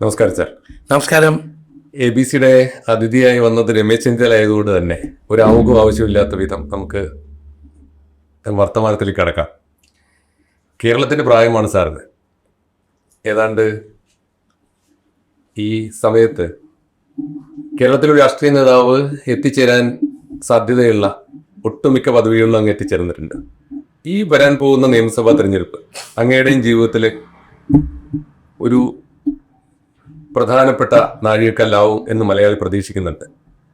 നമസ്കാരം സാർ. നമസ്കാരം. A B സിയുടെ അതിഥിയായി വന്നത് രമേശ് ചെന്നിത്തല ആയതുകൊണ്ട് തന്നെ ഒരു ആമുഖം ആവശ്യമില്ലാത്ത വിധം നമുക്ക് വർത്തമാനത്തിൽ കിടക്കാം. കേരളത്തിന്റെ പ്രായമാണ് സാറിന് ഏതാണ്ട് ഈ സമയത്ത് കേരളത്തിലൊരു രാഷ്ട്രീയ നേതാവ് എത്തിച്ചേരാൻ സാധ്യതയുള്ള ഒട്ടുമിക്ക പദവികളിലും അങ്ങ് എത്തിച്ചേർന്നിട്ടുണ്ട്. ഈ വരാൻ പോകുന്ന നിയമസഭാ തെരഞ്ഞെടുപ്പ് അങ്ങയുടെയും ജീവിതത്തിൽ ഒരു പ്രധാനപ്പെട്ട നാഴികക്കല്ലാവും എന്ന് മലയാളി പ്രതീക്ഷിക്കുന്നുണ്ട്.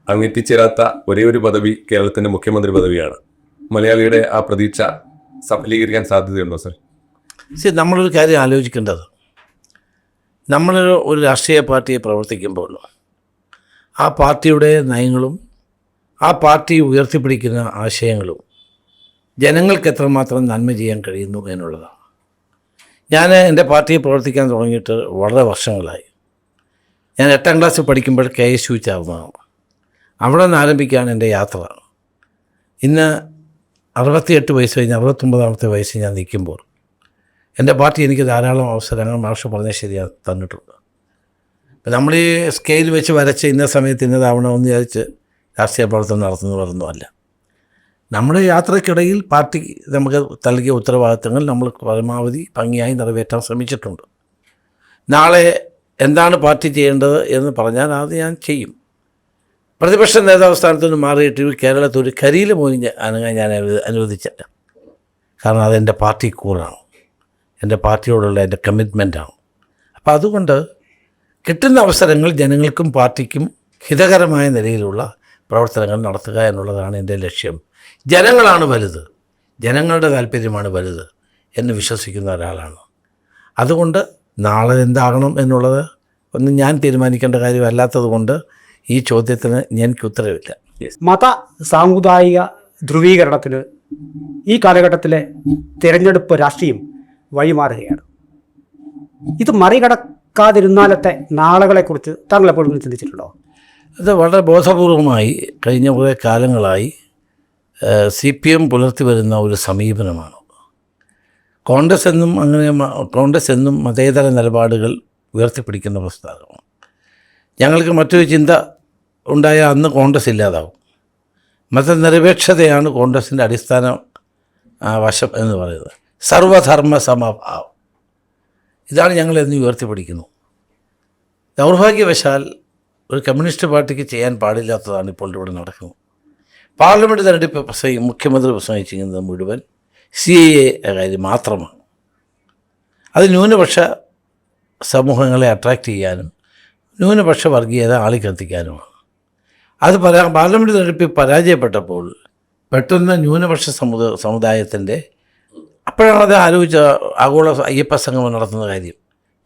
അങ്ങ് എത്തിച്ചേരാത്ത ഒരേ ഒരു പദവി കേരളത്തിന്റെ മുഖ്യമന്ത്രി പദവിയാണ്. മലയാളിയുടെ ആ പ്രതീക്ഷ സഫലീകരിക്കാൻ സാധ്യതയുണ്ടോ സർ? സി നമ്മളൊരു കാര്യം ആലോചിക്കേണ്ടത്. നമ്മൾ ഒരു രാഷ്ട്രീയ പാർട്ടിയെ പ്രവർത്തിക്കുമ്പോൾ ആ പാർട്ടിയുടെ നയങ്ങളും ആ പാർട്ടി ഉയർത്തിപ്പിടിക്കുന്ന ആശയങ്ങളും ജനങ്ങൾക്ക് എത്രമാത്രം നന്മ ചെയ്യാൻ കഴിയുന്നു എന്നുള്ളതാണ്. ഞാൻ എന്റെ പാർട്ടിയെ പ്രവർത്തിക്കാൻ തുടങ്ങിയിട്ട് വളരെ വർഷങ്ങളായി. ഞാൻ എട്ടാം ക്ലാസ്സിൽ പഠിക്കുമ്പോൾ കെ എസ് യു ചേർന്നതാണ് അവിടെ നിന്ന് ആരംഭിക്കുകയാണ് എന്റെ യാത്ര. ഇന്ന് അറുപത്തിയെട്ട് വയസ്സ് കഴിഞ്ഞ് അറുപത്തൊമ്പതാമത്തെ വയസ്സ് ഞാൻ നിൽക്കുമ്പോൾ എന്റെ പാർട്ടി എനിക്ക് ധാരാളം അവസരങ്ങൾ മാഷ് പറഞ്ഞ ശരിയാ തന്നിട്ടുണ്ട്. ഇപ്പം നമ്മൾ ഈ സ്കെയിൽ വെച്ച് വരച്ച് ഇന്ന സമയത്ത് ഇന്നതാവണമെന്ന് വിചാരിച്ച് രാഷ്ട്രീയ പ്രവർത്തനം നടത്തുന്നവരൊന്നും അല്ല. നമ്മുടെ യാത്രക്കിടയിൽ പാർട്ടി നമുക്ക് നൽകിയ ഉത്തരവാദിത്തങ്ങൾ നമ്മൾ പരമാവധി ഭംഗിയായി നിറവേറ്റാൻ ശ്രമിച്ചിട്ടുണ്ട്. നാളെ എന്താണ് പാർട്ടി ചെയ്യേണ്ടത് എന്ന് പറഞ്ഞാൽ അത് ഞാൻ ചെയ്യും. പ്രതിപക്ഷ നേതാവ് സ്ഥാനത്തു നിന്ന് മാറിയിട്ട് കേരളത്തിൽ ഒരു കരിയിൽ ഞാൻ അനങ്ങാൻ ഞാൻ അനുവ- അനുവദിച്ചില്ല. കാരണം അതെന്റെ പാർട്ടി കൂറാണ്. എന്റെ പാർട്ടിയോടുള്ള എന്റെ കമ്മിറ്റ്മെന്റാണ് അപ്പോൾ അതുകൊണ്ട് കിട്ടുന്ന അവസരങ്ങൾ ജനങ്ങൾക്കും പാർട്ടിക്കും ഹിതകരമായ നിലയിലുള്ള പ്രവർത്തനങ്ങൾ നടത്തുക എന്നുള്ളതാണ് എന്റെ ലക്ഷ്യം. ജനങ്ങളാണ് വലുത്. ജനങ്ങളുടെ താല്പര്യമാണ് വലുത് എന്ന് വിശ്വസിക്കുന്ന ഒരാളാണ്. അതുകൊണ്ട് നാളെ എന്താകണം എന്നുള്ളത് ഒന്നും ഞാൻ തീരുമാനിക്കേണ്ട കാര്യമല്ലാത്തത് കൊണ്ട് ഈ ചോദ്യത്തിന് എനിക്ക് ഉത്തരവില്ല. മത സാമുദായിക ധ്രുവീകരണത്തിന് ഈ കാലഘട്ടത്തിലെ തിരഞ്ഞെടുപ്പ് രാഷ്ട്രീയം വഴിമാറുകയാണ്. ഇത് മറികടക്കാതിരുന്നാലത്തെ നാളുകളെക്കുറിച്ച് താങ്കൾ എപ്പോഴും ചിന്തിച്ചിട്ടുണ്ടോ? ഇത് വളരെ ബോധപൂർവമായി കഴിഞ്ഞ കുറേ കാലങ്ങളായി സി പി എം പുലർത്തി വരുന്ന ഒരു സമീപനമാണ്. കോൺഗ്രസ് എന്നും അങ്ങനെ കോൺഗ്രസ് എന്നും മതേതര നിലപാടുകൾ ഉയർത്തിപ്പിടിക്കുന്ന പ്രസ്ഥാനമാണ്. ഞങ്ങൾക്ക് മറ്റൊരു ചിന്ത ഉണ്ടായ അന്ന് കോൺഗ്രസ് ഇല്ലാതാവും. മതനിരപേക്ഷതയാണ് കോൺഗ്രസിന്റെ അടിസ്ഥാന വശം എന്ന് പറയുന്നത്. സർവധർമ്മ സമഭാവം ഇതാണ് ഞങ്ങൾ എന്ന് ഉയർത്തിപ്പിടിക്കുന്നു. ദൗർഭാഗ്യവശാൽ ഒരു കമ്മ്യൂണിസ്റ്റ് പാർട്ടിക്ക് ചെയ്യാൻ പാടില്ലാത്തതാണ് ഇപ്പോൾ ഇവിടെ നടക്കുന്നത്. പാർലമെന്റ് തെരഞ്ഞെടുപ്പ് പ്രസംഗി മുഖ്യമന്ത്രി പ്രസംഗിച്ചിരിക്കുന്നത് മുഴുവൻ സി എ കാര്യം മാത്രമാണ്. അത് ന്യൂനപക്ഷ സമൂഹങ്ങളെ അട്രാക്റ്റ് ചെയ്യാനും ന്യൂനപക്ഷ വർഗീയത ആളിക്കത്തിക്കാനുമാണ്. അത് പരാ പാർലമെന്റ് തെരഞ്ഞെടുപ്പിൽ പരാജയപ്പെട്ടപ്പോൾ പെട്ടെന്ന് ന്യൂനപക്ഷ സമുദ സമുദായത്തിന്റെ അപ്പോഴാണ് അത് ആലോചിച്ച ആഗോള അയ്യപ്പ സംഗമം നടത്തുന്ന കാര്യം.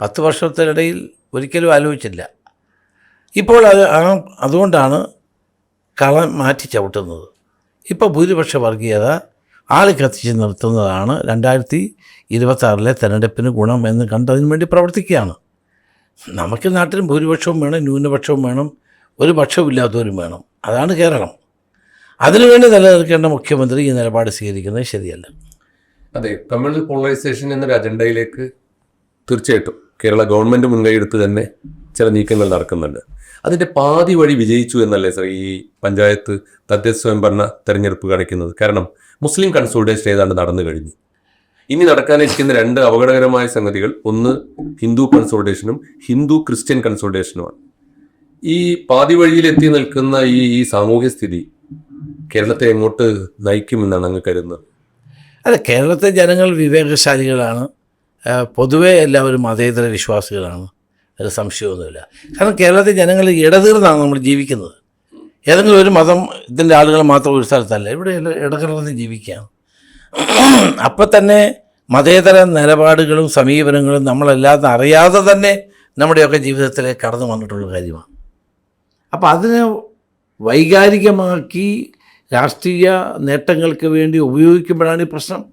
പത്ത് വർഷത്തിനിടയിൽ ഒരിക്കലും ആലോചിച്ചില്ല. ഇപ്പോൾ അത് ആ അതുകൊണ്ടാണ് കളം മാറ്റി ചവിട്ടുന്നത്. ഇപ്പോൾ ഭൂരിപക്ഷ വർഗീയത ആളി കത്തിച്ച് നിർത്തുന്നതാണ് രണ്ടായിരത്തി ഇരുപത്താറിലെ തെരഞ്ഞെടുപ്പിന് ഗുണം എന്ന് കണ്ടതിന് വേണ്ടി പ്രവർത്തിക്കുകയാണ്. നമുക്ക് നാട്ടിൽ ഭൂരിപക്ഷവും വേണം ന്യൂനപക്ഷവും വേണം ഒരു പക്ഷവും ഇല്ലാത്തവരും വേണം. അതാണ് കേരളം. അതിനുവേണ്ടി നിലനിൽക്കേണ്ട മുഖ്യമന്ത്രി ഈ നിലപാട് സ്വീകരിക്കുന്നത് ശരിയല്ല. അതെ തമിഴ് പോളറൈസേഷൻ എന്നൊരു അജണ്ടയിലേക്ക് തീർച്ചയായിട്ടും കേരള ഗവൺമെന്റ് മുൻകൈയെടുത്ത് തന്നെ ചില നീക്കങ്ങൾ നടക്കുന്നുണ്ട്. അതിന്റെ പാതി വഴി വിജയിച്ചു എന്നല്ലേ സർ ഈ പഞ്ചായത്ത് തദ്ദേശ സ്വയംഭരണ തെരഞ്ഞെടുപ്പ് കാണിക്കുന്നത്? കാരണം മുസ്ലിം കൺസോൾട്ടേഷൻ ഏതാണ്ട് നടന്നു കഴിഞ്ഞു. ഇനി നടക്കാനിരിക്കുന്ന രണ്ട് അപകടകരമായ സംഗതികൾ. ഒന്ന് ഹിന്ദു കൺസോൾട്ടേഷനും ഹിന്ദു ക്രിസ്ത്യൻ കൺസോൾട്ടേഷനുമാണ് ഈ പാതി വഴിയിലെത്തി നിൽക്കുന്ന ഈ ഈ സാമൂഹ്യ സ്ഥിതി കേരളത്തെ എങ്ങോട്ട് നയിക്കുമെന്നാണ് അങ്ങ് കരുതുന്നത്? അതെ കേരളത്തെ ജനങ്ങൾ വിവേകശാലികളാണ്. പൊതുവേ എല്ലാവരും മതേതര വിശ്വാസികളാണ്. ഒരു സംശയമൊന്നുമില്ല. കാരണം കേരളത്തിൽ ജനങ്ങൾ ഇടതീർന്നാണ് നമ്മൾ ജീവിക്കുന്നത്. ഏതെങ്കിലും ഒരു മതം ഇതിന്റെ ആളുകൾ മാത്രം ഒരു സ്ഥലത്തല്ല. ഇവിടെ ഇടകലർന്ന് ജീവിക്കുകയാണ്. അപ്പം തന്നെ മതേതര നിലപാടുകളും സമീപനങ്ങളും നമ്മളല്ലാതെ അറിയാതെ തന്നെ നമ്മുടെയൊക്കെ ജീവിതത്തിൽ കടന്നു വന്നിട്ടുള്ള കാര്യമാണ്. അപ്പം അതിനെ വൈകാരികമാക്കി രാഷ്ട്രീയ നേട്ടങ്ങൾക്ക് വേണ്ടി ഉപയോഗിക്കുമ്പോഴാണ് ഈ പ്രശ്നം.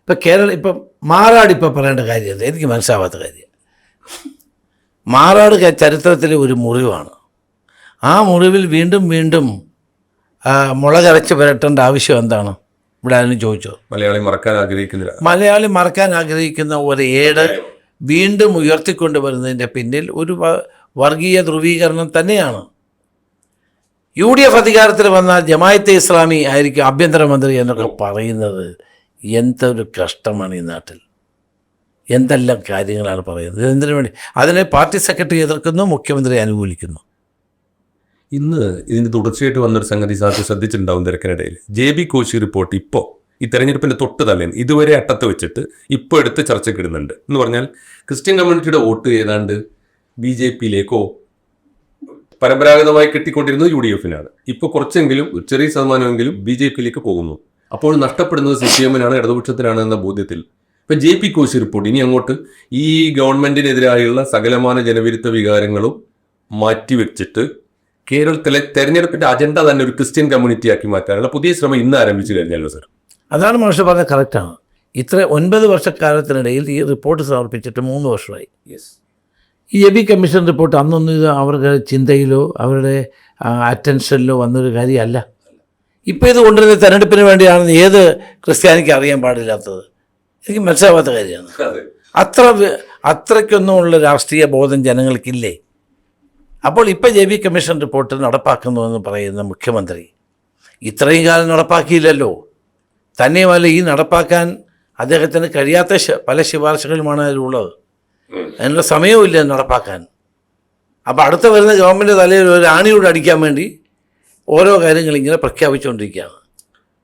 ഇപ്പം കേരളം ഇപ്പം മാറാടിപ്പം പറയേണ്ട കാര്യം എനിക്ക് മനസ്സിലാവാത്ത കാര്യം. മാറാട് ചരിത്രത്തിലെ ഒരു മുറിവാണ്. ആ മുറിവിൽ വീണ്ടും വീണ്ടും മുളകരച്ച് പുരട്ടേണ്ട ആവശ്യം എന്താണ്? ഇവിടെ ആരും ചോദിച്ചോ? മലയാളി മറക്കാൻ ആഗ്രഹിക്കുന്നില്ല. മലയാളി മറക്കാൻ ആഗ്രഹിക്കുന്ന ഒരു ഏട് വീണ്ടും ഉയർത്തിക്കൊണ്ടുവരുന്നതിന്റെ പിന്നിൽ ഒരു വർഗീയ ധ്രുവീകരണം തന്നെയാണ്. യു ഡി എഫ് അധികാരത്തിൽ വന്ന ജമായത്തെ ഇസ്ലാമി ആയിരിക്കും ആഭ്യന്തരമന്ത്രി എന്നൊക്കെ പറയുന്നത് എന്തൊരു കഷ്ടമാണ് ഈ നാട്ടിൽ. എന്തെല്ലാം കാര്യങ്ങളാണ് പറയുന്നത്? എന്തിനു വേണ്ടി? അതിനെ പാർട്ടി സെക്രട്ടറി എതിർക്കുന്നു മുഖ്യമന്ത്രി അനുകൂലിക്കുന്നു. ഇന്ന് ഇതിന് തുടർച്ചയായിട്ട് വന്നൊരു സംഗതി സാർ ശ്രദ്ധിച്ചിട്ടുണ്ടാവും തിരക്കിനിടയിൽ. ജെ ബി കോശി റിപ്പോർട്ട് ഇപ്പോൾ ഈ തെരഞ്ഞെടുപ്പിന്റെ തൊട്ട് തലേന്ന് ഇതുവരെ അട്ടത്ത് വെച്ചിട്ട് ഇപ്പോൾ എടുത്ത് ചർച്ചയ്ക്ക് ഇടുന്നുണ്ട്. എന്ന് പറഞ്ഞാൽ ക്രിസ്ത്യൻ കമ്മ്യൂണിറ്റിയുടെ വോട്ട് ഏതാണ്ട് ബി ജെ പിയിലേക്കോ പരമ്പരാഗതമായി കിട്ടിക്കൊണ്ടിരുന്നത് യു ഡി എഫിനാണ്. ഇപ്പോൾ കുറച്ചെങ്കിലും ചെറിയ ശതമാനമെങ്കിലും ബി ജെ പിയിലേക്ക് പോകുന്നു. അപ്പോൾ നഷ്ടപ്പെടുന്നത് സി പി എമ്മിനാണ് ഇടതുപക്ഷത്തിനാണ് എന്ന ബോധ്യത്തിൽ ഇപ്പൊ ജെ പി കോശി റിപ്പോർട്ട് ഇനി അങ്ങോട്ട് ഈ ഗവൺമെന്റിനെതിരായുള്ള സകലമാന ജനവിരുദ്ധ വികാരങ്ങളും മാറ്റിവെച്ചിട്ട് കേരളത്തിലെ തെരഞ്ഞെടുപ്പിന്റെ അജണ്ട തന്നെ ഒരു ക്രിസ്ത്യൻ കമ്മ്യൂണിറ്റി ആക്കി മാറ്റാനുള്ള പുതിയ ശ്രമം ഇന്ന് ആരംഭിച്ചു കഴിഞ്ഞല്ലോ സർ അതാണ് മാഷ് പറഞ്ഞത് കറക്റ്റാണ് ഇത്ര ഒൻപത് വർഷക്കാലത്തിനിടയിൽ ഈ റിപ്പോർട്ട് സമർപ്പിച്ചിട്ട് മൂന്ന് വർഷമായി. യെസ് ഈ എബി കമ്മീഷൻ റിപ്പോർട്ട് അന്നൊന്നും ഇത് അവരുടെ ചിന്തയിലോ അവരുടെ അറ്റൻഷനിലോ വന്നൊരു കാര്യമല്ല. ഇപ്പോൾ ഇത് കൊണ്ടുവരുന്ന തെരഞ്ഞെടുപ്പിന് വേണ്ടിയാണെന്ന് ഏത് ക്രിസ്ത്യാനിക്ക് അറിയാൻ പാടില്ലാത്തത്? എനിക്ക് മനസ്സിലാവാത്ത കാര്യമാണ്. അത്ര അത്രയ്ക്കൊന്നുമുള്ള രാഷ്ട്രീയ ബോധം ജനങ്ങൾക്കില്ലേ? അപ്പോൾ ഇപ്പോൾ ജെ ബി കമ്മീഷൻ റിപ്പോർട്ട് നടപ്പാക്കുന്നുവെന്ന് പറയുന്ന മുഖ്യമന്ത്രി ഇത്രയും കാലം നടപ്പാക്കിയില്ലല്ലോ. തന്നെയുമല്ല ഈ നടപ്പാക്കാൻ അദ്ദേഹത്തിന് കഴിയാത്ത പല ശുപാർശകളുമാണ് അതിലുള്ളത്. അതിനുള്ള സമയവുമില്ല നടപ്പാക്കാൻ. അപ്പോൾ അടുത്ത വരുന്ന ഗവൺമെന്റ് തലയിൽ ഒരു ആണിയോട് അടിക്കാൻ വേണ്ടി ഓരോ കാര്യങ്ങൾ ഇങ്ങനെ പ്രഖ്യാപിച്ചുകൊണ്ടിരിക്കുകയാണ്.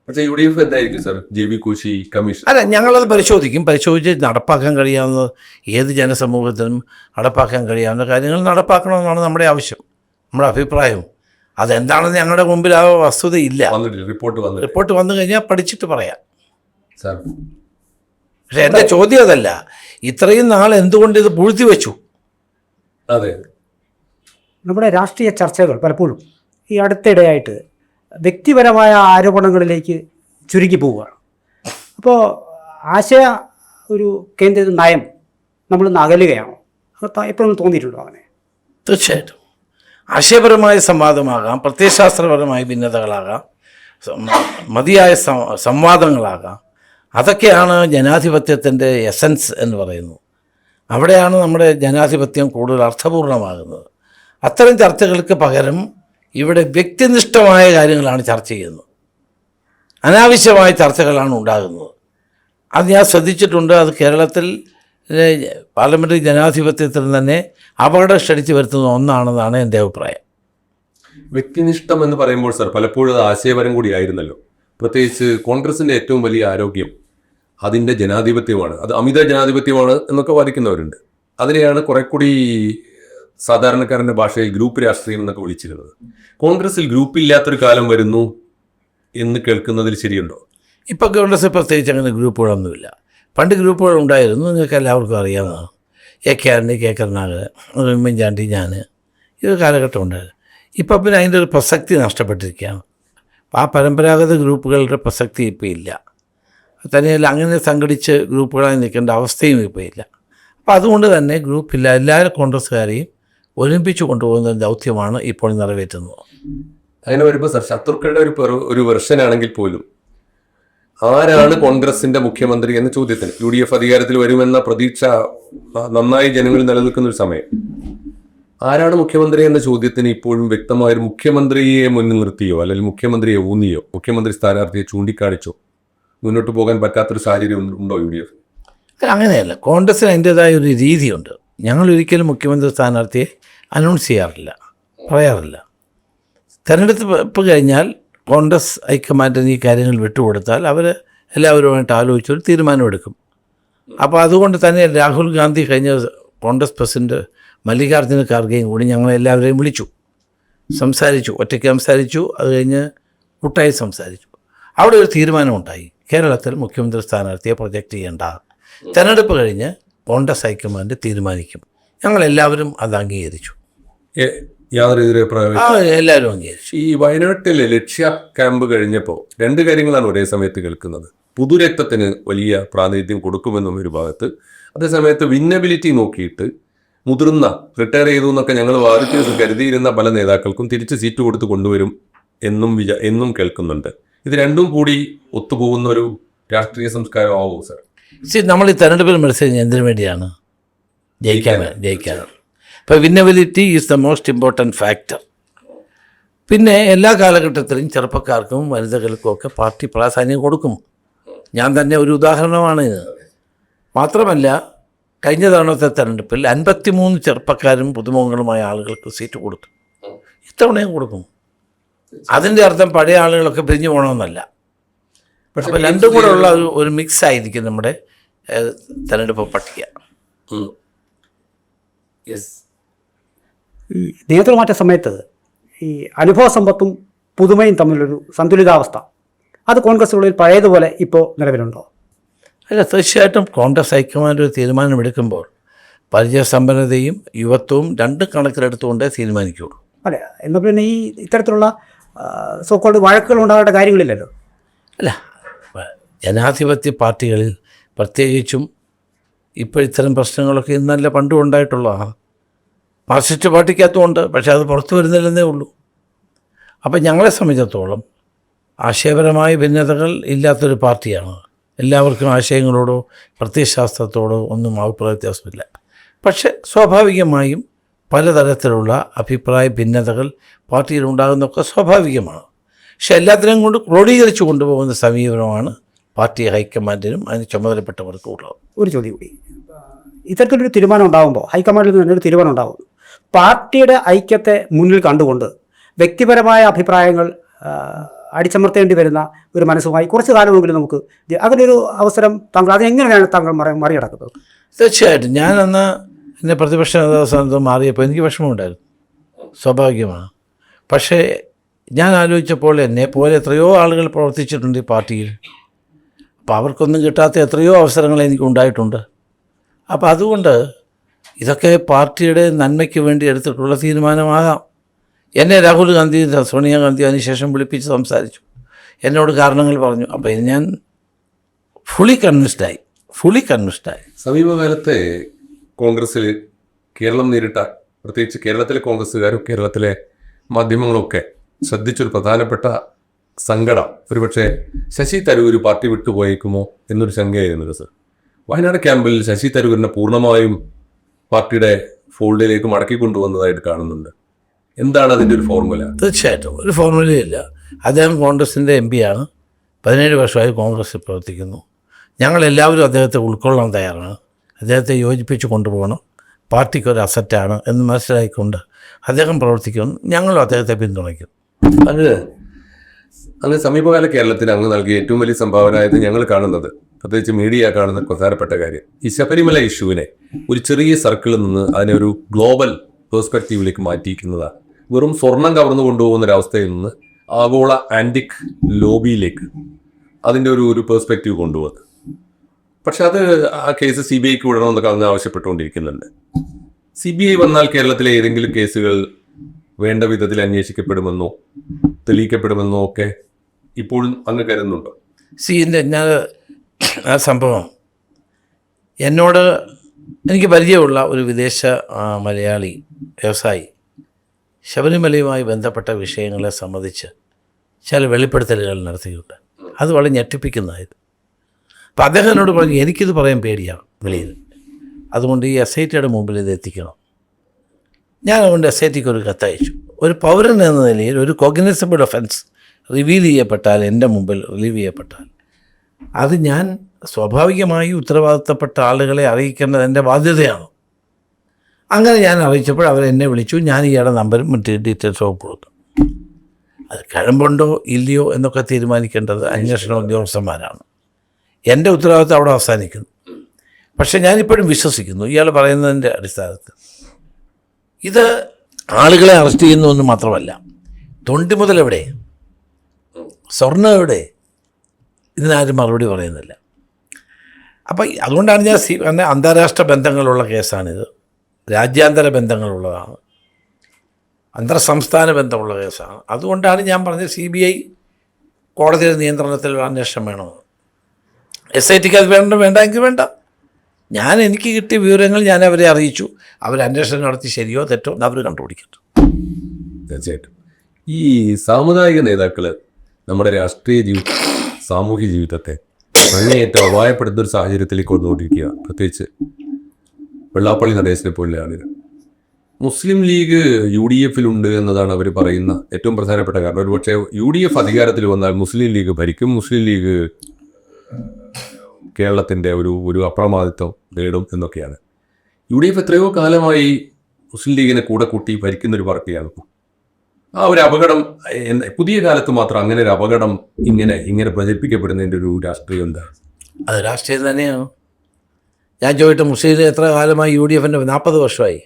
യു ഡി എഫ് എന്തായിരിക്കും sir? J B Koshy commission. അല്ല ഞങ്ങളത് പരിശോധിക്കും. പരിശോധിച്ച് നടപ്പാക്കാൻ കഴിയാവുന്ന ഏത് ജനസമൂഹത്തിനും നടപ്പാക്കാൻ കഴിയാവുന്ന കാര്യങ്ങൾ നടപ്പാക്കണമെന്നാണ് നമ്മുടെ ആവശ്യം നമ്മുടെ അഭിപ്രായവും അതെന്താണെന്ന് ഞങ്ങളുടെ മുമ്പിൽ ആ വസ്തുത ഇല്ല. റിപ്പോർട്ട് വന്നു റിപ്പോർട്ട് വന്നു കഴിഞ്ഞാൽ പഠിച്ചിട്ട് പറയാം. സാർ. പക്ഷെ എന്റെ ചോദ്യം അതല്ല. ഇത്രയും നാൾ എന്തുകൊണ്ട് ഇത് പൂഴ്ത്തി വെച്ചു? അതെ. നമ്മുടെ രാഷ്ട്രീയ ചർച്ചകൾ പലപ്പോഴും ഈ അടുത്തിടെയായിട്ട് വ്യക്തിപരമായ ആരോപണങ്ങളിലേക്ക് ചുരുക്കി പോവുകയാണ്. അപ്പോൾ ആശയ ഒരു കേന്ദ്ര നയം നമ്മൾ അകലുകയാണോ. എപ്പോഴും തോന്നിയിട്ടുണ്ടോ അങ്ങനെ? തീർച്ചയായിട്ടും. ആശയപരമായ സംവാദമാകാം പ്രത്യയശാസ്ത്രപരമായ ഭിന്നതകളാകാം മതിയായ സംവാദങ്ങളാകാം. അതൊക്കെയാണ് ജനാധിപത്യത്തിന്റെ എസൻസ് എന്ന് പറയുന്നത്. അവിടെയാണ് നമ്മുടെ ജനാധിപത്യം കൂടുതൽ അർത്ഥപൂർണമാകുന്നത്. അത്തരം ചർച്ചകൾക്ക് പകരം ഇവിടെ വ്യക്തിനിഷ്ഠമായ കാര്യങ്ങളാണ് ചർച്ച ചെയ്യുന്നത്. അനാവശ്യമായ ചർച്ചകളാണ് ഉണ്ടാകുന്നത്. അത് ഞാൻ ശ്രദ്ധിച്ചിട്ടുണ്ട്. അത് കേരളത്തിൽ പാർലമെന്ററി ജനാധിപത്യത്തിൽ തന്നെ അപകടം ക്ഷണിച്ചു വരുത്തുന്ന ഒന്നാണെന്നാണ് എന്റെ അഭിപ്രായം. വ്യക്തിനിഷ്ഠം എന്ന് പറയുമ്പോൾ സർ പലപ്പോഴും അത് ആശയപരം കൂടിയായിരുന്നല്ലോ പ്രത്യേകിച്ച് കോൺഗ്രസിന്റെ ഏറ്റവും വലിയ ആരോഗ്യം അതിന്റെ ജനാധിപത്യമാണ്. അത് അമിത ജനാധിപത്യമാണ് എന്നൊക്കെ വാദിക്കുന്നവരുണ്ട്. അതിനെയാണ് കുറെ കൂടി സാധാരണക്കാരന്റെ ഭാഷയിൽ ഗ്രൂപ്പ് രാഷ്ട്രീയം എന്നൊക്കെ വിളിച്ചിരുന്നത്. കോൺഗ്രസിൽ ഗ്രൂപ്പ് ഇല്ലാത്തൊരു കാലം വരുന്നു എന്ന് കേൾക്കുന്നതിൽ ശരിയുണ്ടോ? ഇപ്പോൾ കോൺഗ്രസ് പ്രത്യേകിച്ച് അങ്ങനെ ഗ്രൂപ്പുകളൊന്നുമില്ല പണ്ട് ഗ്രൂപ്പുകൾ ഉണ്ടായിരുന്നു. നിങ്ങൾക്ക് എല്ലാവർക്കും അറിയാവുന്നതാണ് A K Antony K Karunakaran Oommen Chandy ഞാൻ ഇത് കാലഘട്ടം ഉണ്ടായിരുന്നു. ഇപ്പം പിന്നെ അതിന്റെ ഒരു പ്രസക്തി നഷ്ടപ്പെട്ടിരിക്കുകയാണ്. ആ പരമ്പരാഗത ഗ്രൂപ്പുകളുടെ പ്രസക്തി ഇപ്പോൾ ഇല്ല. തന്നെയല്ല അങ്ങനെ സംഘടിച്ച് ഗ്രൂപ്പുകളായി നിൽക്കേണ്ട അവസ്ഥയും ഇപ്പോൾ ഇല്ല. അപ്പോൾ അതുകൊണ്ട് തന്നെ ഗ്രൂപ്പില്ല. എല്ലാ കോൺഗ്രസ്സുകാരെയും ഒരുമിച്ച് കൊണ്ടുപോകുന്ന ദൗത്യമാണ് ഇപ്പോൾ നിറവേറ്റുന്നത്. അങ്ങനെ വരുമ്പോൾ സർ ശത്രുക്കളുടെ ഒരു ഒരു വെർഷൻ ആണെങ്കിൽ പോലും ആരാണ് കോൺഗ്രസിന്റെ മുഖ്യമന്ത്രി എന്ന ചോദ്യത്തിന് യു ഡി എഫ് അധികാരത്തിൽ വരുമെന്ന പ്രതീക്ഷ നന്നായി ജനങ്ങളിൽ നിലനിൽക്കുന്ന ഒരു സമയം. ആരാണ് മുഖ്യമന്ത്രി എന്ന ചോദ്യത്തിന് ഇപ്പോഴും വ്യക്തമായ ഒരു മുഖ്യമന്ത്രിയെ മുന്നിൽ നിർത്തിയോ അല്ലെങ്കിൽ മുഖ്യമന്ത്രിയെ ഊന്നിയോ മുഖ്യമന്ത്രി സ്ഥാനാർത്ഥിയെ ചൂണ്ടിക്കാണിച്ചോ മുന്നോട്ട് പോകാൻ പറ്റാത്തൊരു സാഹചര്യം ഉണ്ടോ യു ഡി എഫ് അങ്ങനെയല്ല. കോൺഗ്രസ്സിന് അതിന്റെതായ ഒരു രീതിയുണ്ട്. ഞങ്ങൾ ഒരിക്കലും മുഖ്യമന്ത്രി സ്ഥാനാർത്ഥിയെ അനൗൺസ് ചെയ്യാറില്ല പറയാറില്ല. തെരഞ്ഞെടുപ്പ് കഴിഞ്ഞാൽ കോൺഗ്രസ് ഹൈക്കമാൻഡിന് ഈ കാര്യങ്ങൾ വിട്ടുകൊടുത്താൽ അവർ എല്ലാവരുമായിട്ട് ആലോചിച്ചൊരു തീരുമാനമെടുക്കും. അപ്പോൾ അതുകൊണ്ട് തന്നെ രാഹുൽ ഗാന്ധി കഴിഞ്ഞ കോൺഗ്രസ് പ്രസിഡന്റ് മല്ലികാർജുന ഖാർഗെയും കൂടി ഞങ്ങളെല്ലാവരെയും വിളിച്ചു. സംസാരിച്ചു ഒറ്റയ്ക്ക് സംസാരിച്ചു അത് കഴിഞ്ഞ് കൂട്ടായി സംസാരിച്ചു. അവിടെ ഒരു തീരുമാനമുണ്ടായി. കേരളത്തിൽ മുഖ്യമന്ത്രി സ്ഥാനാർത്ഥിയെ പ്രൊജക്റ്റ് ചെയ്യേണ്ട. തെരഞ്ഞെടുപ്പ് കഴിഞ്ഞ് കോൺഗ്രസ് ഹൈക്കമാൻഡ് തീരുമാനിക്കും. ഞങ്ങളെല്ലാവരും അത് അംഗീകരിച്ചു. യാതൊരു എല്ലാവരും അംഗീകരിച്ചു. ഈ വയനാട്ടിലെ ലക്ഷ്യ ക്യാമ്പ് കഴിഞ്ഞപ്പോൾ രണ്ട് കാര്യങ്ങളാണ് ഒരേ സമയത്ത് കേൾക്കുന്നത്. പുതുരക്തത്തിന് വലിയ പ്രാതിനിധ്യം കൊടുക്കുമെന്നും ഒരു ഭാഗത്ത്. അതേസമയത്ത് വിന്നബിലിറ്റി നോക്കിയിട്ട് മുതിർന്ന റിട്ടയർ ചെയ്തു എന്നൊക്കെ ഞങ്ങൾ വാദിച്ചു കരുതിയിരുന്ന പല നേതാക്കൾക്കും തിരിച്ച് സീറ്റ് കൊടുത്ത് കൊണ്ടുവരും എന്നും വിച എന്നും കേൾക്കുന്നുണ്ട്. ഇത് രണ്ടും കൂടി ഒത്തുപോകുന്ന ഒരു രാഷ്ട്രീയ സംസ്കാരം ആവോ സർ? ശരി നമ്മൾ ഈ തെരഞ്ഞെടുപ്പിൽ മത്സരിക്കുന്നത് എന്തിനു വേണ്ടിയാണ്? ജയിക്കാൻ ജയിക്കാൻ. ഇപ്പോൾ winnability is the most important factor പിന്നെ എല്ലാ കാലഘട്ടത്തിലും ചെറുപ്പക്കാർക്കും വനിതകൾക്കും ഒക്കെ പാർട്ടി പ്രാധാന്യം കൊടുക്കും. ഞാൻ തന്നെ ഒരു ഉദാഹരണമാണ് ഇത്. മാത്രമല്ല കഴിഞ്ഞ തവണത്തെ തെരഞ്ഞെടുപ്പിൽ അൻപത്തിമൂന്ന് ചെറുപ്പക്കാരും പുതുമുഖങ്ങളുമായ ആളുകൾക്ക് സീറ്റ് കൊടുത്തു. ഇത്തവണയും കൊടുക്കും. അതിന്റെ അർത്ഥം പഴയ ആളുകളൊക്കെ പിരിഞ്ഞു പോകണമെന്നല്ല. അപ്പോൾ രണ്ടും കൂടെ ഉള്ള ഒരു ഒരു മിക്സ് ആയിരിക്കും നമ്മുടെ തെരഞ്ഞെടുപ്പ് പട്ടിക. നേതൃമാറ്റ സമയത്ത് ഈ അനുഭവ സമ്പത്തും പുതുമയും തമ്മിലൊരു സന്തുലിതാവസ്ഥ. അത് കോൺഗ്രസുകളിൽ പഴയതുപോലെ ഇപ്പോൾ നിലവിലുണ്ടോ? അല്ല തീർച്ചയായിട്ടും കോൺഗ്രസ് ഹൈക്കമാൻഡ് ഒരു തീരുമാനമെടുക്കുമ്പോൾ പരിചയസമ്പന്നതയും യുവത്വവും രണ്ട് കണക്കിലെടുത്തുകൊണ്ടേ തീരുമാനിക്കുകയുള്ളൂ. അല്ലെ എന്നാൽ പിന്നെ ഈ ഇത്തരത്തിലുള്ള സോക്കോൾഡ് വഴക്കുകൾ ഉണ്ടാകേണ്ട കാര്യങ്ങളില്ലല്ലോ. അല്ല ജനാധിപത്യ പാർട്ടികളിൽ പ്രത്യേകിച്ചും ഇപ്പോൾ ഇത്തരം പ്രശ്നങ്ങളൊക്കെ ഇന്നല്ല പണ്ടും ഉണ്ടായിട്ടുള്ളതാണ് മാർക്സിസ്റ്റ് പാർട്ടിക്കകത്തുമുണ്ട് പക്ഷേ അത് പുറത്തു വരുന്നില്ലെന്നേ ഉള്ളൂ. അപ്പം ഞങ്ങളെ സംബന്ധിച്ചിടത്തോളം ആശയപരമായ ഭിന്നതകൾ ഇല്ലാത്തൊരു പാർട്ടിയാണ്. എല്ലാവർക്കും ആശയങ്ങളോടോ പ്രത്യയശാസ്ത്രത്തോടോ ഒന്നും അഭിപ്രായ വ്യത്യാസമില്ല. പക്ഷേ സ്വാഭാവികമായും പലതരത്തിലുള്ള അഭിപ്രായ ഭിന്നതകൾ പാർട്ടിയിൽ ഉണ്ടാകുന്നതൊക്കെ സ്വാഭാവികമാണ്. പക്ഷെ എല്ലാത്തിനെയും കൊണ്ട് ക്രോഡീകരിച്ചു കൊണ്ടുപോകുന്ന സമീപനമാണ് പാർട്ടി ഹൈക്കമാൻഡിനും അതിന് ചുമതലപ്പെട്ടവർക്കും ഉള്ളത്. ഒരു ചോദ്യം കൂടി. ഇത്തരത്തിലൊരു തീരുമാനം ഉണ്ടാകുമ്പോൾ ഹൈക്കമാൻഡിൽ നിന്ന് തന്നെ ഒരു തീരുമാനം ഉണ്ടാകും പാർട്ടിയുടെ ഐക്യത്തെ മുന്നിൽ കണ്ടുകൊണ്ട് വ്യക്തിപരമായ അഭിപ്രായങ്ങൾ അടിച്ചമർത്തേണ്ടി വരുന്ന ഒരു മനസ്സുമായി കുറച്ച് കാലമെങ്കിലും നമുക്ക് അങ്ങനെ ഒരു അവസരം താങ്കൾ അതെങ്ങനെയാണ് താങ്കൾ മറി മറികടക്കുന്നത്? തീർച്ചയായിട്ടും. ഞാനന്ന് എന്റെ പ്രതിപക്ഷ നേതാവ് സ്ഥാനത്ത് മാറിയപ്പോൾ എനിക്ക് വിഷമമുണ്ടായിരുന്നു. സ്വാഭാവികമാണ്. പക്ഷേ ഞാൻ ആലോചിച്ചപ്പോൾ എന്നെ പോലെ എത്രയോ ആളുകൾ പ്രവർത്തിച്ചിട്ടുണ്ട് ഈ പാർട്ടിയിൽ. അപ്പോൾ അവർക്കൊന്നും കിട്ടാത്ത എത്രയോ അവസരങ്ങൾ എനിക്ക് ഉണ്ടായിട്ടുണ്ട് അപ്പോൾ അതുകൊണ്ട് ഇതൊക്കെ പാർട്ടിയുടെ നന്മയ്ക്ക് വേണ്ടി എടുത്തിട്ടുള്ള തീരുമാനമാകാം. എന്നെ രാഹുൽ ഗാന്ധി സോണിയാഗാന്ധി അതിനുശേഷം വിളിപ്പിച്ച് സംസാരിച്ചു. എന്നോട് കാരണങ്ങൾ പറഞ്ഞു. അപ്പോൾ ഇത് ഞാൻ ഫുള്ളി കൺവിൻസ്ഡായി ഫുള്ളി കൺവിൻസ്ഡായി സമീപകാലത്തെ കോൺഗ്രസ്സിൽ കേരളം നേരിട്ട പ്രത്യേകിച്ച് കേരളത്തിലെ കോൺഗ്രസ്സുകാരും കേരളത്തിലെ മാധ്യമങ്ങളൊക്കെ ശ്രദ്ധിച്ചൊരു പ്രധാനപ്പെട്ട സങ്കടം. ഒരുപക്ഷെ ശശി തരൂർ പാർട്ടി വിട്ടുപോയേക്കുമോ എന്നൊരു ശങ്കയായിരുന്നു സർ. വയനാട് ക്യാമ്പിൽ ശശി തരൂരിനെ പൂർണമായും പാർട്ടിയുടെ ഫോൾഡിലേക്ക് മടക്കി കൊണ്ടുവന്നതായിട്ട് കാണുന്നുണ്ട്. എന്താണ് അതിന്റെ ഒരു ഫോർമുല? തീർച്ചയായിട്ടും. ഒരു ഫോർമുലയില്ല അദ്ദേഹം കോൺഗ്രസിന്റെ എം ആണ് പതിനേഴ് വർഷമായി കോൺഗ്രസ്സിൽ പ്രവർത്തിക്കുന്നു. ഞങ്ങളെല്ലാവരും അദ്ദേഹത്തെ ഉൾക്കൊള്ളാൻ തയ്യാറാണ്. അദ്ദേഹത്തെ യോജിപ്പിച്ച് കൊണ്ടുപോകണം. പാർട്ടിക്ക് ഒരു അസറ്റാണ് എന്ന് മനസ്സിലാക്കിക്കൊണ്ട് അദ്ദേഹം പ്രവർത്തിക്കുന്നു. ഞങ്ങളും അദ്ദേഹത്തെ പിന്തുണയ്ക്കും. അത് അങ്ങ് സമീപകാല കേരളത്തിന് അങ്ങ് നൽകിയ ഏറ്റവും വലിയ സംഭാവന ആയത് ഞങ്ങൾ കാണുന്നത്. പ്രത്യേകിച്ച് മീഡിയ കാണുന്ന പ്രധാനപ്പെട്ട കാര്യം. ഈ ശബരിമല ഇഷ്യൂവിനെ ഒരു ചെറിയ സർക്കിളിൽ നിന്ന് അതിനെ ഒരു ഗ്ലോബൽ പേഴ്സ്പെക്റ്റീവിലേക്ക് മാറ്റിയിരിക്കുന്നതാണ് വെറും സ്വർണം കവർന്നു കൊണ്ടുപോകുന്ന ഒരവസ്ഥയിൽ നിന്ന് ആഗോള ആന്റിക് ലോബിയിലേക്ക് അതിന്റെ ഒരു ഒരു പേഴ്സ്പെക്റ്റീവ് കൊണ്ടുപോകുന്നത് പക്ഷെ അത് ആ കേസ് സി ബി ഐക്ക് വിടണമെന്നൊക്കെ അന്ന് ആവശ്യപ്പെട്ടുകൊണ്ടിരിക്കുന്നുണ്ട്. സി ബി ഐ വന്നാൽ കേരളത്തിലെ ഏതെങ്കിലും കേസുകൾ വേണ്ട വിധത്തിൽ അന്വേഷിക്കപ്പെടുമെന്നോ തെളിയിക്കപ്പെടുമെന്നോ ഒക്കെ ഇപ്പോഴും അങ്ങ് കരുതുന്നുണ്ടോ. എന്റെ ഞാൻ ആ സംഭവം എന്നോട് എനിക്ക് പരിചയമുള്ള ഒരു വിദേശ മലയാളി വ്യവസായി ശബരിമലയുമായി ബന്ധപ്പെട്ട വിഷയങ്ങളെ സംബന്ധിച്ച് ചില വെളിപ്പെടുത്തലുകൾ നടത്തിയിട്ടുണ്ട്. അത് വളരെ ഞെട്ടിപ്പിക്കുന്നതായിരുന്നു അപ്പം അദ്ദേഹം എന്നോട് പറഞ്ഞു എനിക്കിത് പറയാൻ പേടിയാണ് വെളിയിൽ. അതുകൊണ്ട് ഈ എസ് ഐ ടിയുടെ മുമ്പിൽ ഇത് എത്തിക്കണം. ഞാൻ അതുകൊണ്ട് എസ് ഐ ടിക്ക് ഒരു കത്തയച്ചു. ഒരു പൗരൻ എന്ന നിലയിൽ ഒരു കോഗ്നിസബിൾ ഒഫൻസ് റിവീൽ ചെയ്യപ്പെട്ടാൽ എന്റെ മുമ്പിൽ റിലീവ് ചെയ്യപ്പെട്ടാൽ അത് ഞാൻ സ്വാഭാവികമായി ഉത്തരവാദിത്തപ്പെട്ട ആളുകളെ അറിയിക്കേണ്ടത് എന്റെ ബാധ്യതയാണ്. അങ്ങനെ ഞാൻ അറിയിച്ചപ്പോൾ അവർ എന്നെ വിളിച്ചു ഞാൻ ഇയാളുടെ നമ്പരും മറ്റ് ഡീറ്റെയിൽസും ഒക്കെ അത് കഴമ്പുണ്ടോ ഇല്ലയോ എന്നൊക്കെ തീരുമാനിക്കേണ്ടത് അന്വേഷണ ഉദ്യോഗസ്ഥന്മാരാണ്. എന്റെ ഉത്തരവാദിത്തം അവിടെ അവസാനിക്കുന്നു. പക്ഷേ ഞാനിപ്പോഴും വിശ്വസിക്കുന്നു ഇയാൾ പറയുന്നതിന്റെ അടിസ്ഥാനത്തിൽ. ഇത് ആളുകളെ അറസ്റ്റ് ചെയ്യുന്നു എന്ന് മാത്രമല്ല തൊണ്ടി മുതൽ എവിടെ? സ്വർണം എവിടെ? ഇതിനാരും മറുപടി പറയുന്നില്ല. അപ്പം അതുകൊണ്ടാണ് ഞാൻ സി അന്താരാഷ്ട്ര ബന്ധങ്ങളുള്ള കേസാണിത്. രാജ്യാന്തര ബന്ധങ്ങളുള്ളതാണ്. അന്തർ സംസ്ഥാന ബന്ധമുള്ള കേസാണ്. അതുകൊണ്ടാണ് ഞാൻ പറഞ്ഞത് സി ബി ഐ കോടതിയുടെ നിയന്ത്രണത്തിൽ അന്വേഷണം വേണമെന്ന്. എസ് ഐ ടിക്ക് അത് വേണ്ട വേണ്ട എങ്കിൽ വേണ്ട. ഞാൻ എനിക്ക് കിട്ടിയ വിവരങ്ങൾ ഞാൻ അവരെ അറിയിച്ചു. അവർ അന്വേഷണം നടത്തി ശരിയോ തെറ്റോ അവർ കണ്ടുപിടിക്കട്ടെ തീർച്ചയായിട്ടും. ഈ സാമുദായിക നേതാക്കൾ നമ്മുടെ രാഷ്ട്രീയ ജീവിത സാമൂഹ്യ ജീവിതത്തെ അങ്ങേയറ്റം അപായപ്പെടുന്ന ഒരു സാഹചര്യത്തിലേക്ക് വന്നുകൊണ്ടിരിക്കുക പ്രത്യേകിച്ച് വെള്ളാപ്പള്ളി നടേശനെ പോലുള്ള മുസ്ലിം ലീഗ് യു ഡി എഫിലുണ്ട് എന്നതാണ് അവർ പറയുന്ന ഏറ്റവും പ്രധാനപ്പെട്ട കാരണം. ഒരു പക്ഷേ യു ഡി എഫ് അധികാരത്തിൽ വന്നാൽ മുസ്ലിം ലീഗ് ഭരിക്കും മുസ്ലിം ലീഗ് കേരളത്തിന്റെ ഒരു ഒരു അപ്രമാദിത്വം നേടും എന്നൊക്കെയാണ്. യു ഡി എഫ് എത്രയോ കാലമായി മുസ്ലിം ലീഗിനെ കൂടെ കൂട്ടി ഭരിക്കുന്ന ഒരു പാർട്ടിയാണ്. ആ ഒരു അപകടം പുതിയ കാലത്ത് മാത്രം അങ്ങനെ ഒരു അപകടം ഇങ്ങനെ ഇങ്ങനെ പ്രചരിപ്പിക്കപ്പെടുന്നതിന്റെ ഒരു രാഷ്ട്രീയം എന്താണ് അത് രാഷ്ട്രീയം തന്നെയാണ്. ഞാൻ ചോദിച്ചിട്ട് മുസ്ലിം എത്ര കാലമായി യു ഡി എഫിന്റെ നാൽപ്പത് വർഷമായി?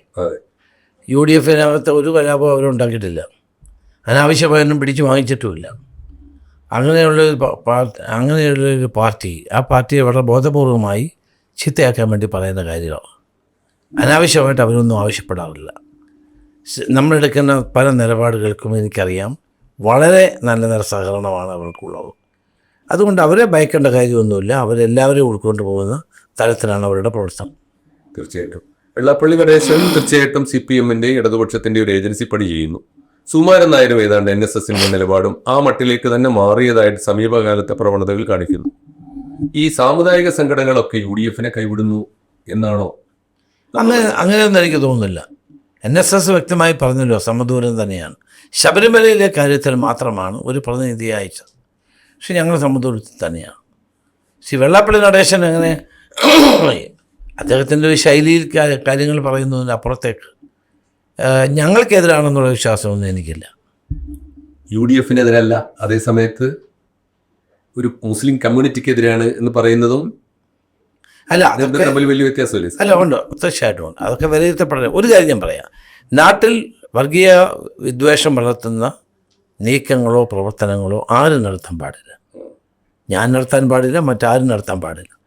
യു ഡി എഫിനകത്ത് ഒരു കലാപം അവരുണ്ടാക്കിയിട്ടില്ല അനാവശ്യമായൊന്നും പിടിച്ചു വാങ്ങിച്ചിട്ടുമില്ല. അങ്ങനെയുള്ളൊരു അങ്ങനെയുള്ളൊരു പാർട്ടി ആ പാർട്ടിയെ വളരെ ബോധപൂർവമായി ചിത്തയാക്കാൻ വേണ്ടി പറയുന്ന കാര്യമാണ് അനാവശ്യമായിട്ട് അവരൊന്നും ആവശ്യപ്പെടാറില്ല. നമ്മളെടുക്കുന്ന പല നിലപാടുകൾക്കും എനിക്കറിയാം വളരെ നല്ല നല്ല സഹകരണമാണ് അവർക്കുള്ളത്. അതുകൊണ്ട് അവരെ ഭയക്കേണ്ട കാര്യമൊന്നുമില്ല. അവരെല്ലാവരെയും ഉൾക്കൊണ്ട് പോകുന്ന തലത്തിലാണ് അവരുടെ പ്രവർത്തനം. തീർച്ചയായിട്ടും. വെള്ളാപ്പള്ളി നടേശൻ തീർച്ചയായിട്ടും സി പി എമ്മിന്റെ ഇടതുപക്ഷത്തിന്റെ ഒരു ഏജൻസി പണി ചെയ്യുന്നു. സുമാരൻ നായരും ഏതാണ്ട് എൻ എസ് എസിന്റെ നിലപാടും ആ മട്ടിലേക്ക് തന്നെ മാറിയതായിട്ട് സമീപകാലത്തെ പ്രവണതകൾ കാണിക്കുന്നു. ഈ സാമുദായിക സംഘടനകളൊക്കെ യു ഡി എഫിനെ കൈവിടുന്നു എന്നാണോ? അങ്ങനെ അങ്ങനെയൊന്നും എനിക്ക് തോന്നുന്നില്ല. എൻ എസ് എസ് വ്യക്തമായി പറഞ്ഞല്ലോ സമദൂരം തന്നെയാണ്. ശബരിമലയിലെ കാര്യത്തിൽ മാത്രമാണ് ഒരു പ്രതിനിധിയെ അയച്ചത്. പക്ഷെ ഞങ്ങൾ സമദൂരത്തിൽ തന്നെയാണ്. ശ്രീ വെള്ളാപ്പള്ളി നടേശൻ അങ്ങനെ അദ്ദേഹത്തിന്റെ ഒരു ശൈലിയിൽ കാര്യങ്ങൾ പറയുന്നതിന് അപ്പുറത്തേക്ക് ഞങ്ങൾക്കെതിരാണെന്നുള്ള വിശ്വാസമൊന്നും എനിക്കില്ല. യു ഡി എഫിനെതിരല്ല അതേസമയത്ത് ഒരു മുസ്ലിം കമ്മ്യൂണിറ്റിക്കെതിരാണ് എന്ന് പറയുന്നതും അല്ല തമ്മിൽ വലിയ വ്യത്യാസമില്ലേ അല്ല ഉണ്ട്. തീർച്ചയായിട്ടും ഉണ്ട്. അതൊക്കെ വിലയിരുത്തപ്പെടണം. ഒരു കാര്യം ഞാൻ പറയാം. നാട്ടിൽ വർഗീയ വിദ്വേഷം വളർത്തുന്ന നീക്കങ്ങളോ പ്രവർത്തനങ്ങളോ ആരും നടത്താൻ പാടില്ല. ഞാൻ നടത്താൻ പാടില്ല മറ്റാരും നടത്താൻ പാടില്ല.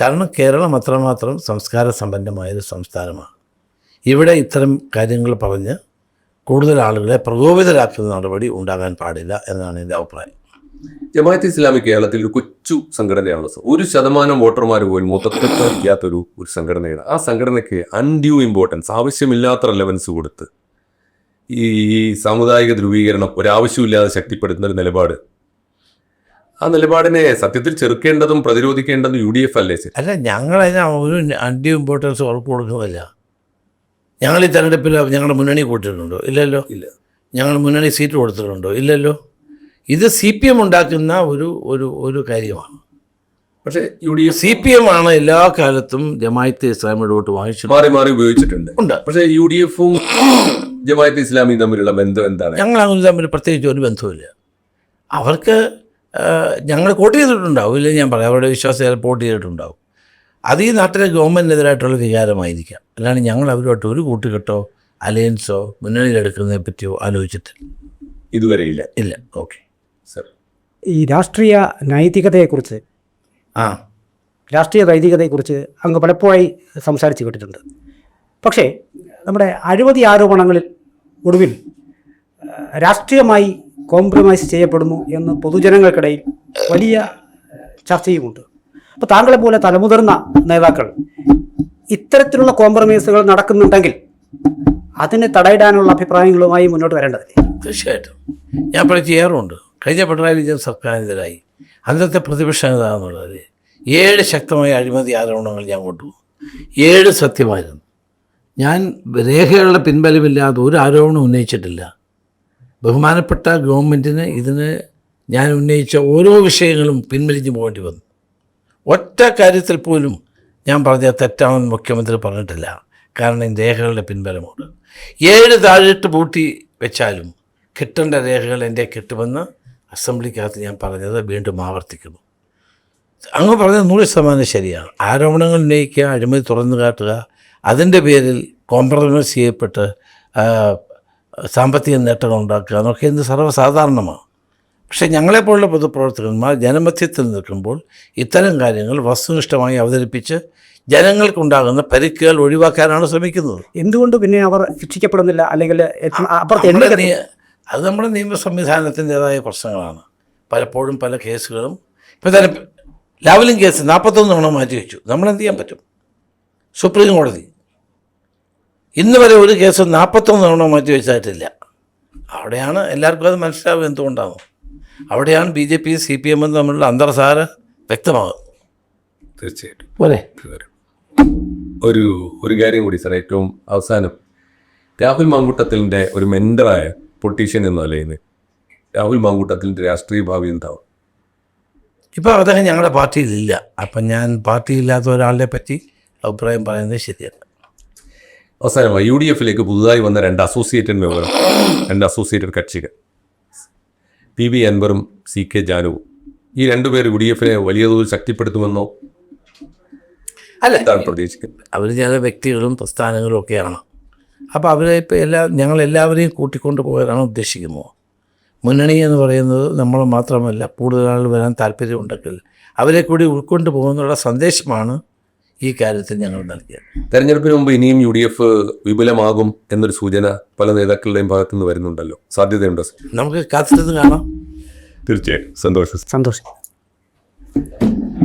കാരണം കേരളം അത്രമാത്രം സംസ്കാര സമ്പന്നമായൊരു സംസ്ഥാനമാണ്. ഇവിടെ ഇത്തരം കാര്യങ്ങൾ പറഞ്ഞ് കൂടുതൽ ആളുകളെ പ്രകോപിതരാക്കുന്ന നടപടി ഉണ്ടാകാൻ പാടില്ല എന്നാണ് എന്റെ അഭിപ്രായം. ജമാഅത്ത് ഇസ്ലാമി കേരളത്തിൽ ഒരു കൊച്ചു സംഘടനയാണ്. ഒരു ശതമാനം വോട്ടർമാർ പോലും മൊത്തത്തിൽ ഇല്ലാത്തൊരു ഒരു സംഘടനയാണ്. ആ സംഘടനയ്ക്ക് അൺഡ്യൂ ഇമ്പോർട്ടൻസ് ആവശ്യമില്ലാത്ത റെലവൻസ് കൊടുത്ത് ഈ സാമുദായിക ധ്രുവീകരണം ഒരാവശ്യമില്ലാതെ ശക്തിപ്പെടുത്തുന്ന ഒരു നിലപാട്. ആ നിലപാടിനെ സത്യത്തിൽ ചെറുക്കേണ്ടതും പ്രതിരോധിക്കേണ്ടതും യു ഡി എഫ് അല്ലേ അല്ല ഞങ്ങളതിന് ഒരു അൺഡ്യൂ ഇമ്പോർട്ടൻസ് ഉറപ്പ് കൊടുക്കുന്നില്ല. ഞങ്ങൾ ഈ തെരഞ്ഞെടുപ്പിൽ ഞങ്ങളുടെ മുന്നണി കൂട്ടിയിട്ടുണ്ടോ? ഇല്ലല്ലോ. ഇല്ല. ഞങ്ങൾ മുന്നണി സീറ്റ് കൊടുത്തിട്ടുണ്ടോ? ഇല്ലല്ലോ. ഇത് സി പി എം ഉണ്ടാക്കുന്ന ഒരു ഒരു ഒരു കാര്യമാണ്. പക്ഷേ U D F C P M ആണ് എല്ലാ കാലത്തും ജമായത്തെ ഇസ്ലാമിയുടെ വോട്ട് വാങ്ങിച്ചു മാറി മാറി ഉപയോഗിച്ചിട്ടുണ്ട്. ഉണ്ട്. പക്ഷേ യു ഡി എഫും ജമായത്തെ ഇസ്ലാമിയും തമ്മിലുള്ള ബന്ധം എന്താണ്? ഞങ്ങൾ അങ്ങനെ തമ്മിൽ പ്രത്യേകിച്ച് ഒരു ബന്ധവുമില്ല. അവർക്ക് ഞങ്ങൾ വോട്ട് ചെയ്തിട്ടുണ്ടാവും. ഇല്ലെങ്കിൽ ഞാൻ പറയാം അവരുടെ വിശ്വാസം വോട്ട് ചെയ്തിട്ടുണ്ടാവും. അത് ഈ നാട്ടിലെ ഗവൺമെന്റിനെതിരായിട്ടുള്ള വികാരമായിരിക്കാം. അല്ലാണ്ട് ഞങ്ങൾ അവരുമായിട്ട് ഒരു കൂട്ടുകെട്ടോ അലയൻസോ മുന്നണിയിലെടുക്കുന്നതിനെ പറ്റിയോ ആലോചിച്ചിട്ടില്ല. ഇതുവരെ ഇല്ല. ഇല്ല ഓക്കെ. സർ. ഈ രാഷ്ട്രീയ നൈതികതയെക്കുറിച്ച് ആ. രാഷ്ട്രീയ നൈതികതയെക്കുറിച്ച് അങ്ങ് പലപ്പോഴായി സംസാരിച്ച് കേട്ടിട്ടുണ്ട്. പക്ഷേ നമ്മുടെ അഴിമതി ആരോപണങ്ങളിൽ ഒടുവിൽ രാഷ്ട്രീയമായി കോംപ്രമൈസ് ചെയ്യപ്പെടുന്നു എന്ന് പൊതുജനങ്ങൾക്കിടയിൽ വലിയ ചർച്ചയുമുണ്ട്. അപ്പോൾ താങ്കളെ പോലെ തലമുതിർന്ന നേതാക്കൾ ഇത്തരത്തിലുള്ള കോംപ്രമൈസുകൾ നടക്കുന്നുണ്ടെങ്കിൽ അതിനെ തടയിടാനുള്ള അഭിപ്രായങ്ങളുമായി മുന്നോട്ട് വരേണ്ടതില്ലേ? തീർച്ചയായിട്ടും. ഞാൻ ചെയ്യാറുണ്ട്. കഴിഞ്ഞ പിണറായി വിജയൻ സർക്കാരിനെതിരായി അന്നത്തെ പ്രതിപക്ഷ നേതാവെന്നുള്ളത് ഏഴ് ശക്തമായ അഴിമതി ആരോപണങ്ങൾ ഞാൻ കൊണ്ടുപോകും ഏഴ് സത്യമായിരുന്നു. ഞാൻ രേഖകളുടെ പിൻബലമില്ലാതെ ഒരു ആരോപണം ഉന്നയിച്ചിട്ടില്ല. ബഹുമാനപ്പെട്ട ഗവൺമെന്റിന് ഇതിന് ഞാൻ ഉന്നയിച്ച ഓരോ വിഷയങ്ങളും പിൻവലിഞ്ഞു പോകേണ്ടി വന്നു. ഒറ്റ കാര്യത്തിൽ പോലും ഞാൻ പറഞ്ഞ തെറ്റാണെന്ന് മുഖ്യമന്ത്രി പറഞ്ഞിട്ടില്ല. കാരണം ഈ രേഖകളുടെ പിൻബലമുണ്ട് ഏഴ് താഴിട്ട് പൂട്ടി വെച്ചാലും കിട്ടേണ്ട രേഖകൾ എന്റെ കിട്ടുമെന്ന് അസംബ്ലിക്കകത്ത് ഞാൻ പറഞ്ഞത് വീണ്ടും ആവർത്തിക്കുന്നു. അങ്ങ് പറഞ്ഞത് നൂറ് ശതമാനം ശരിയാണ്. ആരോപണങ്ങൾ ഉന്നയിക്കുക അഴിമതി തുറന്നു കാട്ടുക അതിന്റെ പേരിൽ കോംപ്രമൈസ് ചെയ്യപ്പെട്ട് സാമ്പത്തിക നേട്ടങ്ങൾ ഉണ്ടാക്കുക എന്നൊക്കെ ഇന്ന് സർവസാധാരണമാണ്. പക്ഷേ ഞങ്ങളെപ്പോലുള്ള പൊതുപ്രവർത്തകന്മാർ ജനമധ്യത്തിൽ നിൽക്കുമ്പോൾ ഇത്തരം കാര്യങ്ങൾ വസ്തുനിഷ്ഠമായി അവതരിപ്പിച്ച് ജനങ്ങൾക്കുണ്ടാകുന്ന പരിക്കുകൾ ഒഴിവാക്കാനാണ് ശ്രമിക്കുന്നത്. എന്തുകൊണ്ട് പിന്നെ അവർ ശിക്ഷിക്കപ്പെടുന്നില്ല? അല്ലെങ്കിൽ അത് നമ്മുടെ നിയമ സംവിധാനത്തിന്റെതായ പ്രശ്നങ്ങളാണ്. പലപ്പോഴും പല കേസുകളും ഇപ്പം തന്നെ ലാവലിംഗ് കേസ് നാൽപ്പത്തൊന്ന് തവണ മാറ്റി വെച്ചു. നമ്മളെന്ത് ചെയ്യാൻ പറ്റും? സുപ്രീം കോടതി. ഇന്ന് വരെ ഒരു കേസ് നാൽപ്പത്തൊന്ന് തവണ മാറ്റി വെച്ചായിട്ടില്ല. അവിടെയാണ് എല്ലാവർക്കും അത് മനസ്സിലാവും എന്തുകൊണ്ടാണ് അവിടെയാണ് B J P C P എമ്മും തമ്മിലുള്ള അന്തർസാര വ്യക്തമാകും തീർച്ചയായിട്ടും. പോരെ. ഒരു ഒരു കാര്യം കൂടി സാർ ഏറ്റവും അവസാനം. രാഹുൽ മങ്കുട്ടത്തിലിന്റെ ഒരു മെന്ററായ പൊട്ടീഷ്യൻ എന്ന നിലയിൽ രാഹുൽ മാങ്കൂട്ടത്തിലിന്റെ രാഷ്ട്രീയ ഭാവി എന്താവും? ഇപ്പോൾ അദ്ദേഹം ഞങ്ങളുടെ പാർട്ടിയിലില്ല. അപ്പം ഞാൻ പാർട്ടിയില്ലാത്ത ഒരാളിനെ പറ്റി അഭിപ്രായം പറയുന്നത് ശരിയാണ് അവസാനമായി യു ഡി എഫിലേക്ക് പുതുതായി വന്ന രണ്ട് അസോസിയേറ്റഡ് മെമ്പർ രണ്ട് അസോസിയേറ്റഡ് കക്ഷികൾ. പി വി അൻവറും സി കെ ജാനുവും. ഈ രണ്ടുപേർ യു ഡി എഫിനെ വലിയ തോതിൽ ശക്തിപ്പെടുത്തുമെന്നോ അല്ല പ്രതീക്ഷിക്കുന്നത്? അവർ ചില വ്യക്തികളും പ്രസ്ഥാനങ്ങളും ഒക്കെയാണ്. അപ്പോൾ അവരെ ഇപ്പോൾ എല്ലാ ഞങ്ങൾ എല്ലാവരെയും കൂട്ടിക്കൊണ്ട് പോകാനാണ് ഉദ്ദേശിക്കുന്നത്. മുന്നണി എന്ന് പറയുന്നത് നമ്മൾ മാത്രമല്ല കൂടുതൽ ആൾ വരാൻ താല്പര്യമുണ്ടെങ്കിൽ അവരെ കൂടി ഉൾക്കൊണ്ട് പോകുന്നുള്ള സന്ദേശമാണ് ഈ കാര്യത്തിൽ ഞങ്ങൾ നൽകിയത്. തെരഞ്ഞെടുപ്പിന് മുമ്പ് ഇനിയും യു ഡി എഫ് വിപുലമാകും എന്നൊരു സൂചന പല നേതാക്കളുടെയും ഭാഗത്തു നിന്ന് വരുന്നുണ്ടല്ലോ. സാധ്യതയുണ്ടോ നമുക്ക് കാത്തിരുന്ന് കാണാം. തീർച്ചയായും. സന്തോഷം സന്തോഷം.